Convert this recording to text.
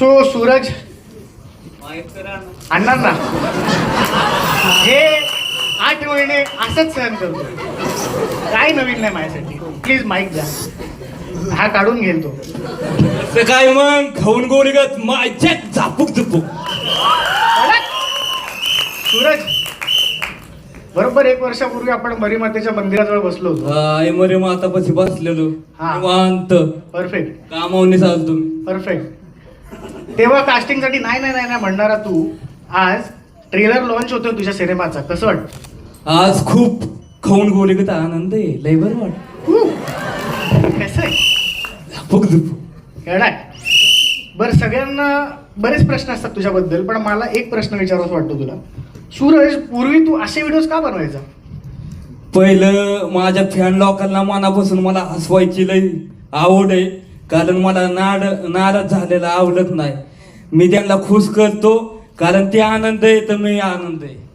So Suraj आणणार ना हे आठ महिने असंच सहन करतो काय नवीन नाही माझ्यासाठी. प्लीज माईक द्या. हा काढून घेईल तो. काय मग? खाऊन गोळीगत माझ्यात झापूक झुपूक. सूरज बरोबर एक वर्षापूर्वी आपण मरीमातेच्या मंदिराजवळ बसलो होतो. आई मरे मातापाशी बसलेलो. हा. निवांत. परफेक्ट कामावणी चालतो मी. परफेक्ट तेव्हा कास्टिंगसाठी नाही नाही नाही नाही म्हणणारा तू आज ट्रेलर लॉन्च होतोय तुझ्या सिनेमाचा. कसं वाटतं? आज खूप खाऊन गोळीगत आनंद आहे. लय बरं वाट कसं आहे? झापूक बरं सगळ्यांना बरेच प्रश्न असतात तुझ्याबद्दल पण मला एक प्रश्न विचारावासा वाटतो तुला. सूरज पूर्वी तू असे व्हिडिओज का बनवायचा? पहिलं माझ्या फॅन लोकांना मनापासून मला हसवायची लय आवड आहे. कारण मला नाड नाराज झालेला आवडत नाही. मी त्यांना खुश करतो कारण ते आनंद आहे तर मी आनंद आहे.